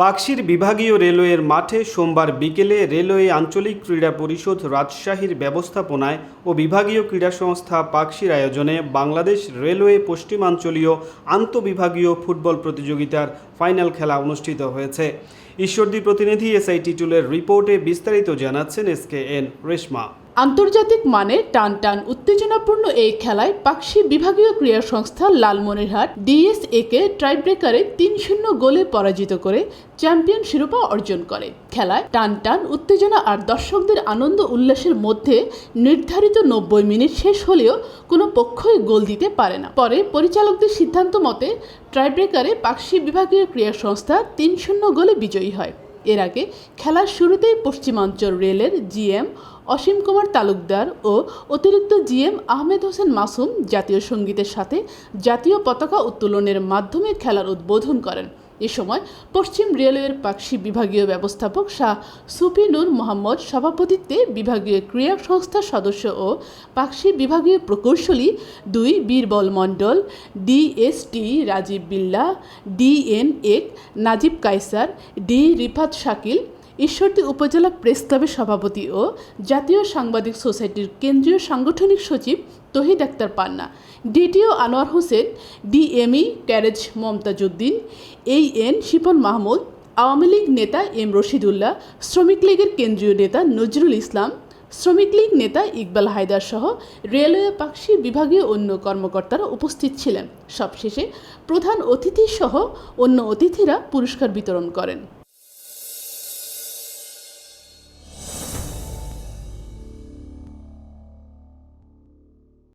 পাকশির বিভাগীয় রেলওয়ের মাঠে সোমবার বিকেলে রেলওয়ে আঞ্চলিক ক্রীড়া পরিষদ রাজশাহীর ব্যবস্থাপনায় ও বিভাগীয় ক্রীড়া সংস্থা পাকশির আয়োজনে বাংলাদেশ রেলওয়ে পশ্চিমাঞ্চলীয় আন্তঃবিভাগীয় ফুটবল প্রতিযোগিতার ফাইনাল খেলা অনুষ্ঠিত হয়েছে। ঈশ্বরদী প্রতিনিধি এসআই টিটুলের রিপোর্টে বিস্তারিত জানাচ্ছেন এস কে এন রেশমা। আন্তর্জাতিক মানের টান টান উত্তেজনাপূর্ণ এই খেলায় পাকশি বিভাগীয় ক্রীড়া সংস্থা লালমনিরহাট ডিএসএ কে ট্রাইব্রেকারে তিন শূন্য গোলে পরাজিত করে চ্যাম্পিয়ন শিরোপা অর্জন করে। খেলায় টান টান উত্তেজনা আর দর্শকদের আনন্দ উল্লাসের মধ্যে নির্ধারিত নব্বই মিনিট শেষ হলেও কোনো পক্ষই গোল দিতে পারে না। পরে পরিচালকদের সিদ্ধান্ত মতে ট্রাইব্রেকারে পাকশি বিভাগীয় ক্রীড়া সংস্থা তিন শূন্য গোলে বিজয়ী হয়। এর আগে খেলার শুরুতেই পশ্চিমাঞ্চল রেলের জিএম অসীম কুমার তালুকদার ও অতিরিক্ত জিএম আহমেদ হোসেন মাসুম জাতীয় সঙ্গীতের সাথে জাতীয় পতাকা উত্তোলনের মাধ্যমে খেলার উদ্বোধন করেন। এ সময় পশ্চিম রেলওয়ের পাকশি বিভাগীয় ব্যবস্থাপক শাহ সুফি নূর মোহাম্মদ সভাপতিত্বে বিভাগীয় ক্রীড়া সংস্থার সদস্য ও পাকশি বিভাগীয় প্রকৌশলী দুই বীরবল মণ্ডল ডিএসটি রাজীব বিল্লা ডিএন এক নাজিব কায়সার, ডি রিফাত শাকিল ঈশ্বরদী উপজেলা প্রেস ক্লাবের সভাপতি ও জাতীয় সাংবাদিক সোসাইটির কেন্দ্রীয় সাংগঠনিক সচিব Tohid Akhtar Panna, DTO Anowar Hossain, DME carriage Momtazuddin এই এন শিপন মাহমুদ, আওয়ামী লীগ নেতা এম রশিদুল্লাহ, শ্রমিক লীগের কেন্দ্রীয় নেতা নজরুল ইসলাম, শ্রমিক লীগ নেতা ইকবাল হায়দার সহ রেলওয়ে পাকশি বিভাগীয় অন্য কর্মকর্তারা উপস্থিত ছিলেন। সবশেষে প্রধান অতিথি সহ অন্য অতিথিরা পুরস্কার বিতরণ করেন।